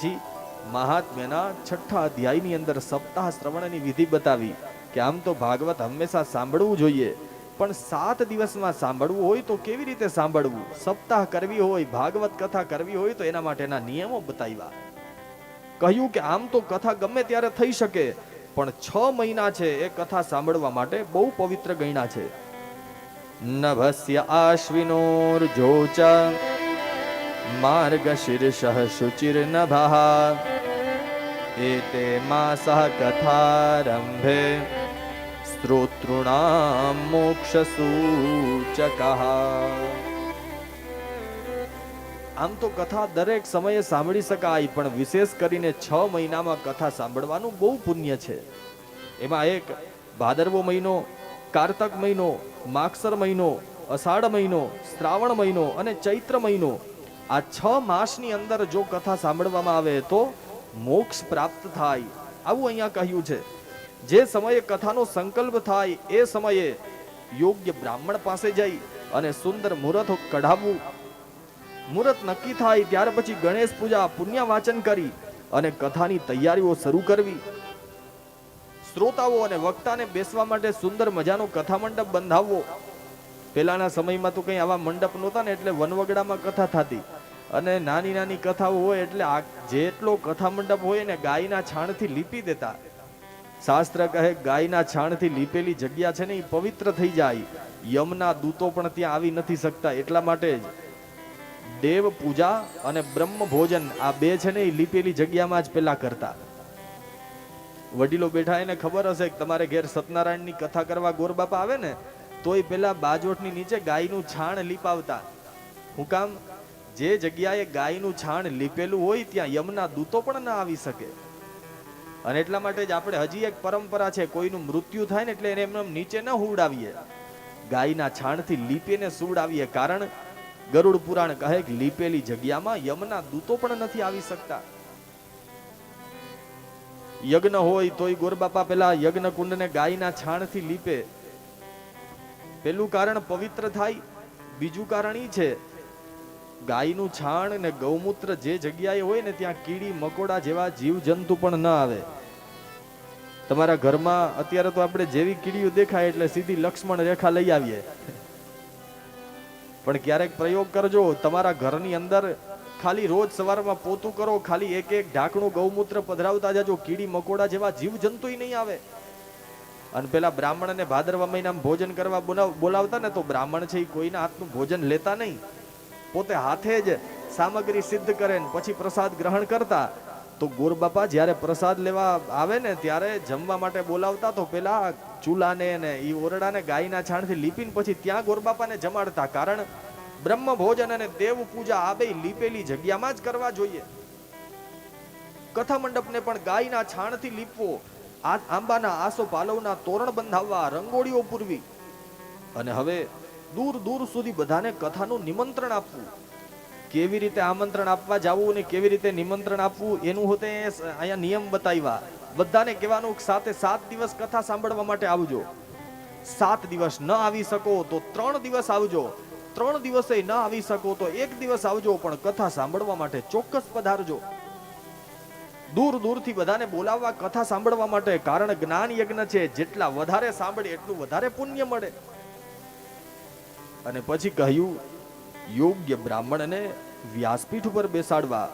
પછી મહાત્મ્યના છઠ્ઠા અધ્યાયની અંદર સપ્તાહ શ્રવણની વિધિ બતાવી કે આમ તો ભાગવત હંમેશા સાંભળવું જોઈએ, પણ સાત દિવસમાં સાંભળવું હોય તો કેવી રીતે સાંભળવું? સપ્તાહ કરવી હોય, ભાગવત કથા કરવી હોય તો એના માટેના નિયમો બતાવ્યા. કહ્યું કે આમ તો કથા ગમે ત્યારે થઈ શકે, પણ છ મહિના છે એ કથા સાંભળવા માટે બહુ પવિત્ર ગણ્યા છે. નભસ્ય આશ્વિનોર્જોચ માર્ગશીર્ષ શુચિર્નભઃ એતે માસઃ કથારંભે સ્ત્રોતॄણામ મોક્ષ સૂચકઃ. આમ તો કથા દરેક સમયે સાંભળી શકાય, પણ વિશેષ કરીને છ મહિનામાં કથા સાંભળવાનું બહુ પુણ્ય છે. એમાં એક ભાદરવો મહિનો, કારતક મહિનો, માગસર મહિનો, અષાઢ મહિનો, શ્રાવણ મહિનો અને ચૈત્ર મહિનો આ છ માસની અંદર જો કથા સાંભળવામાં આવે તો મોક્ષ પ્રાપ્ત થાય. આવું અહીંયા કહ્યું છે. જે સમયે કથાનો સંકલ્પ થાય એ સમયે યોગ્ય બ્રાહ્મણ પાસે જઈ અને સુંદર મુહૂર્ત કઢાવવું. મુહૂર્ત નક્કી થાય ત્યાર પછી ગણેશ પૂજા પુણ્ય વાચન કરી અને કથાની તૈયારીઓ શરૂ કરવી. શ્રોતાઓ અને વક્તાને બેસવા માટે સુંદર મજાનો કથા મંડપ બંધાવવો. પેલાના સમયમાં તો કંઈ આવા મંડપ નહોતા ને એટલે વનવગડામાં કથા થતી. અને નાની નાની કથાઓ હોય એટલે આ જેટલો કથા મંડપ હોય ને ગાયના છાણથી લીપી દેતા. શાસ્ત્ર કહે, ગાયના છાણથી લીપેલી જગ્યા છે ને એ પવિત્ર થઈ જાય. યમના દૂતો પણ ત્યાં આવી નથી શકતા, એટલા માટે જ. દેવ પૂજા અને બ્રહ્મ ભોજન આ બે છે ને એ લીપેલી જગ્યામાં જ પેલા કરતા. વડીલો બેઠા, એને ખબર હશે કે તમારે ઘેર સત્યનારાયણની કથા કરવા ગોરબાપા આવે ને તોય પેલા બાજોટની નીચે ગાયનું છાણ લીપાવતા. હું કામ જે જગ્યાએ ગાયનું છાણ લીપેલું હોય ત્યાં યમના દૂતો પણ ના આવી શકે. અને એટલા માટે જ આપણે હજી એક પરંપરા છે, કોઈનું મૃત્યુ થાય ને એટલે એને એમને એમ નીચે ન હુડાવીએ ગાયના છાણથી લીપીને સુવડાવીએ કારણ ગરુડ પુરાણ કહે કે લીપેલી જગ્યામાં યમના દૂતો પણ નથી આવી શકતા. યજ્ઞ હોય તોય ગોરબાપા પેલા યજ્ઞ કુંડને ગાયના છાણથી લીપે. પેલું કારણ પવિત્ર થાય, બીજું કારણ એ છે ગાયનું છાણ ને ગૌમૂત્ર જે જગ્યાએ હોય ને ત્યાં કીડી, મકોડા જેવા જીવ જંતુ પણ ન આવે. તમારા ઘરમાં અત્યારે તો આપણે જેવી કીડીઓ દેખાય એટલે સીધી લક્ષ્મણ રેખા લઈ આવીએ. પણ ક્યારેક પ્રયોગ કરજો, તમારા ઘરની અંદર ખાલી રોજ સવારમાં પોતું કરો, ખાલી એક એક ઢાંકણું ગૌમૂત્ર પધરાવતા જાજો, કીડી, મકોડા જેવા જીવ જંતુ નહીં આવે. અને પેલા બ્રાહ્મણને ભાદરવા મહિનામાં ભોજન કરવા બોલાવ- બોલાવતા ને તો બ્રાહ્મણ છે એ કોઈના હાથનું ભોજન લેતા નહીં. પોતે હાથે જ સામગ્રી સિદ્ધ કરે ને પછી પ્રસાદ ગ્રહણ કરતા, તો ગોરબાપા જ્યારે પ્રસાદ લેવા આવે ને ત્યારે જમવા માટે બોલાવતા, તો પેલા ચૂલાને ને એ ઓરડાને ગાયના છાણથી લીપીને પછી ત્યાં ગોરબાપાને જમાડતા. કારણ બ્રહ્મ ભોજન અને દેવ પૂજા આ બે લીપેલી જગ્યામાં જ કરવા જોઈએ. કથા મંડપને પણ ગાયના છાણથી લીપવો આંબાના આસો પાલવના તોરણ બંધાવવા રંગોળીઓ પૂરવી. અને હવે દૂર દૂર સુધી બધાને કથાનું નિમંત્રણ આપવું. કેવી રીતે આમંત્રણ આપવા જવું અને કેવી રીતે નિમંત્રણ આપવું, એનું હોતે અહીંયા નિયમ બતાવ્યા. બધાને કહેવાનું સાથે સાત દિવસ કથા સાંભળવા માટે આવજો. સાત દિવસ ન આવી શકો તો ત્રણ દિવસ આવજો. ત્રણ દિવસે ન આવી શકો તો એક દિવસ આવજો, પણ કથા સાંભળવા માટે ચોક્કસ પધારજો. દૂર દૂરથી બધાને બોલાવવા, કથા સાંભળવા માટે, કારણ જ્ઞાન યજ્ઞ છે. જેટલા વધારે સાંભળે એટલું વધારે પુણ્ય મળે. અને પછી કહ્યું યોગ્ય બ્રાહ્મણને વ્યાસપીઠ ઉપર બેસાડવા.